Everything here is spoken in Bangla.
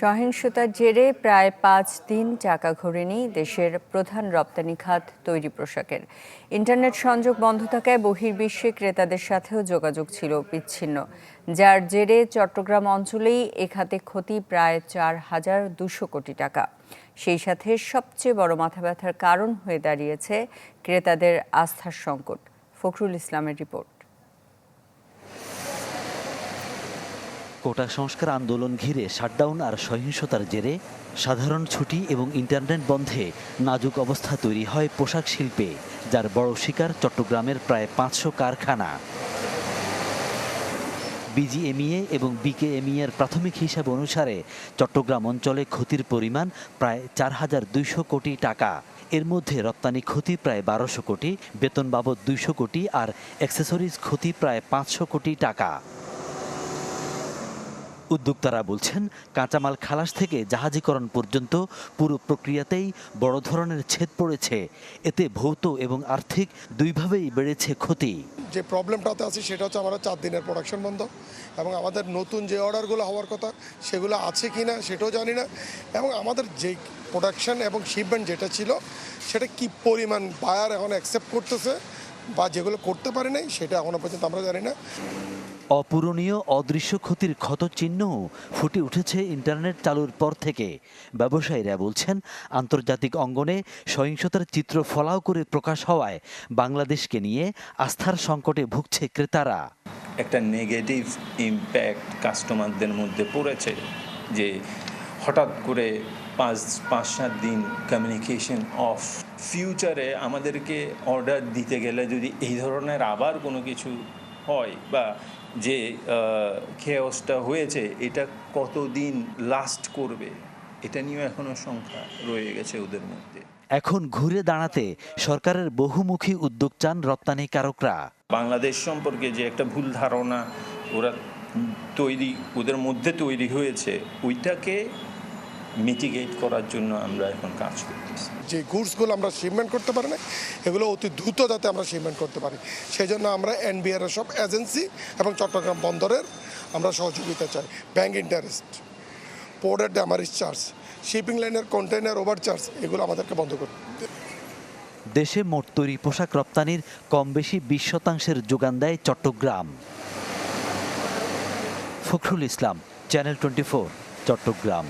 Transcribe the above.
সহিংসতার জেরে প্রায় পাঁচ দিন চাকা ঘোরেনি দেশের প্রধান রপ্তানি খাত তৈরি পোশাকের। ইন্টারনেট সংযোগ বন্ধ থাকায় বহির্বিশ্বে ক্রেতাদের সাথেও যোগাযোগ ছিল বিচ্ছিন্ন। যার জেরে চট্টগ্রাম অঞ্চলেই এ খাতে ক্ষতি প্রায় চার হাজার দুশো কোটি টাকা। সেই সাথে সবচেয়ে বড় মাথা ব্যথার কারণ হয়ে দাঁড়িয়েছে ক্রেতাদের আস্থার সংকট। ফখরুল ইসলামের রিপোর্ট। কোটা সংস্কার আন্দোলন ঘিরে শাটডাউন আর সহিংসতার জেরে সাধারণ ছুটি এবং ইন্টারনেট বন্ধে নাজুক অবস্থা তৈরি হয় পোশাক শিল্পে, যার বড় শিকার চট্টগ্রামের প্রায় পাঁচশো কারখানা। বিজিএমইএ এবং বিকেএমইএ এর প্রাথমিক হিসাব অনুসারে চট্টগ্রাম অঞ্চলে ক্ষতির পরিমাণ প্রায় চার হাজার দুইশো কোটি টাকা। এর মধ্যে রপ্তানি ক্ষতি প্রায় বারোশো কোটি, বেতন বাবদ দুইশো কোটি আর অ্যাক্সেসরিজ ক্ষতি প্রায় পাঁচশো কোটি টাকা। উদ্যোক্তারা বলছেন, কাঁচামাল খালাস থেকে জাহাজীকরণ পর্যন্ত পুরো প্রক্রিয়াতেই বড় ধরনের ছেদ পড়েছে। এতে ভৌত এবং আর্থিক দুইভাবেই বেড়েছে ক্ষতি। যে প্রবলেমটাতে আছে সেটা হচ্ছে আমাদের চার দিনের প্রোডাকশন বন্ধ এবং আমাদের নতুন যে অর্ডারগুলো হওয়ার কথা সেগুলো আছে কি না সেটাও জানি না এবং আমাদের যে প্রোডাকশন এবং শিপমেন্ট যেটা ছিল সেটা কি পরিমাণ বায়ার এখন অ্যাকসেপ্ট করতেছে বা যেগুলো করতে পারে নাই সেটা এখনও পর্যন্ত আমরা জানি না। অপূরণীয় অদৃশ্য ক্ষতির ক্ষত চিহ্নও ফুটে উঠেছে ইন্টারনেট চালুর পর থেকে। ব্যবসায়ীরা বলছেন, আন্তর্জাতিক অঙ্গনে সহিংসতার চিত্র ফলাও করে প্রকাশ হওয়ায় বাংলাদেশকে নিয়ে আস্থার সংকটে ভুগছে ক্রেতারা। একটা নেগেটিভ ইম্প্যাক্ট কাস্টমারদের মধ্যে পড়েছে যে হঠাৎ করে পাঁচ পাঁচ, সাত দিন কমিউনিকেশন অফ ফিউচারে আমাদেরকে অর্ডার দিতে গেলে যদি এই ধরনের আবার কোনো কিছু হয় বা যে খেয়সটা হয়েছে এটা কতদিন লাস্ট করবে? এটা নিয়েও এখনও সংখ্যা রয়ে গেছে ওদের মধ্যে। এখন ঘুরে দাঁড়াতে সরকারের বহুমুখী উদ্যোগ চান রপ্তানিকারকরা। বাংলাদেশ সম্পর্কে যে একটা ভুল ধারণা ওরা তৈরি ওদের মধ্যে তৈরি হয়েছে ওইটাকে মিটিগেট করার জন্য আমরা এখন কাজ করতেছি। যে গুডসগুলো আমরা শিপমেন্ট করতে পারি না এগুলো অতি দ্রুত যাতে আমরা শিপমেন্ট করতে পারি। সেই জন্য আমরা এনবিআর সব এজেন্সি এবং চট্টগ্রাম বন্দরের আমরা সহযোগিতা চাই। ব্যাংক ইন্টারেস্ট পোর্টের ড্যামারিজ চার্জ শিপিং লাইনের কন্টেনার ওভার চার্জ এগুলো আমাদেরকে বন্ধ করতে দেশে মোট তৈরি পোশাক রপ্তানির কম বেশি বিশ শতাংশের যোগান দেয় Chittagong. Fakhrul Islam channel twenty Chattogram.